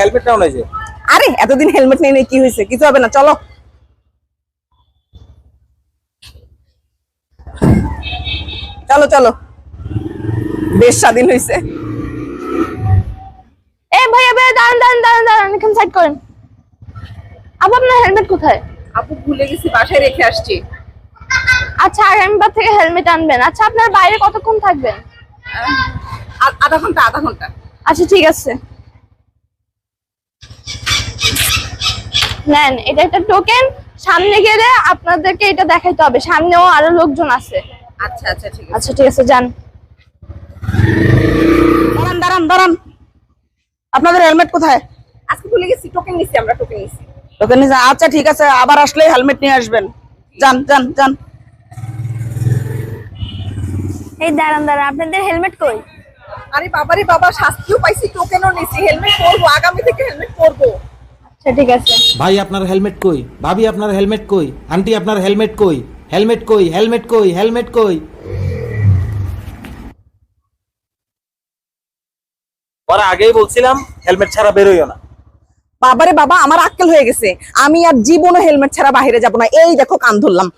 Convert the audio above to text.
Helmet নাও নাই যে। আরে এতদিন হেলমেট নেই নেই কি হয়েছে? কিছু হবে না চলো। চলো চলো। বেশ স্বাধীন হয়েছে। এ ভাইয়া ভাইয়া দাঁড়ান দাঁড়ান দাঁড়ান দাঁড়ান এখানে সাইড করেন। আপু আপনার হেলমেট কোথায়? আপু ভুলে গেছি বাসায় রেখে আসছি। আচ্ছা আগামীবার থেকে হেলমেট আনবেন। আচ্ছা আপনার বাইরে কতক্ষণ থাকবেন? আধা ঘণ্টা আধা ঘণ্টা। আচ্ছা ঠিক আছে। নেন এটা একটা টোকেন সামনে গেলে আপনাদেরকে এটা দেখাইতে হবে সামনেও আরও লোকজন আছে। আচ্ছা আচ্ছা ঠিক আছে। আচ্ছা ঠিক আছে যান। দাঁড়ান দাঁড়ান দাঁড়ান। আপনাদের হেলমেট কোথায়? আজকে ভুলে গেছি টোকেন নিছি আমরা টোকেন নিছি। টোকেন নিছি আচ্ছা ঠিক আছে আবার আসলে হেলমেট নিয়ে আসবেন। যান যান যান। এই দাঁড়ান দাঁড়ান আপনাদের হেলমেট কই? আরে বাবারে বাবা শাস্তিও পাইছি টোকেনও নিছি হেলমেট পরবো আগামী থেকে হেলমেট পরবো আচ্ছা ঠিক আছে। ভাই আপনার হেলমেট কই? ভাবি আপনার হেলমেট কই? আন্টি আপনার হেলমেট কই? হেলমেট কই? হেলমেট কই? হেলমেট কই? ওরা আগেই বলছিলাম হেলমেট ছাড়া বেরোইও না। বাবারে বাবা আমার আক্কেল হয়ে গেছে। আমি আর জীবনও হেলমেট ছাড়া বাইরে যাব না। এই দেখো কান ধরলাম।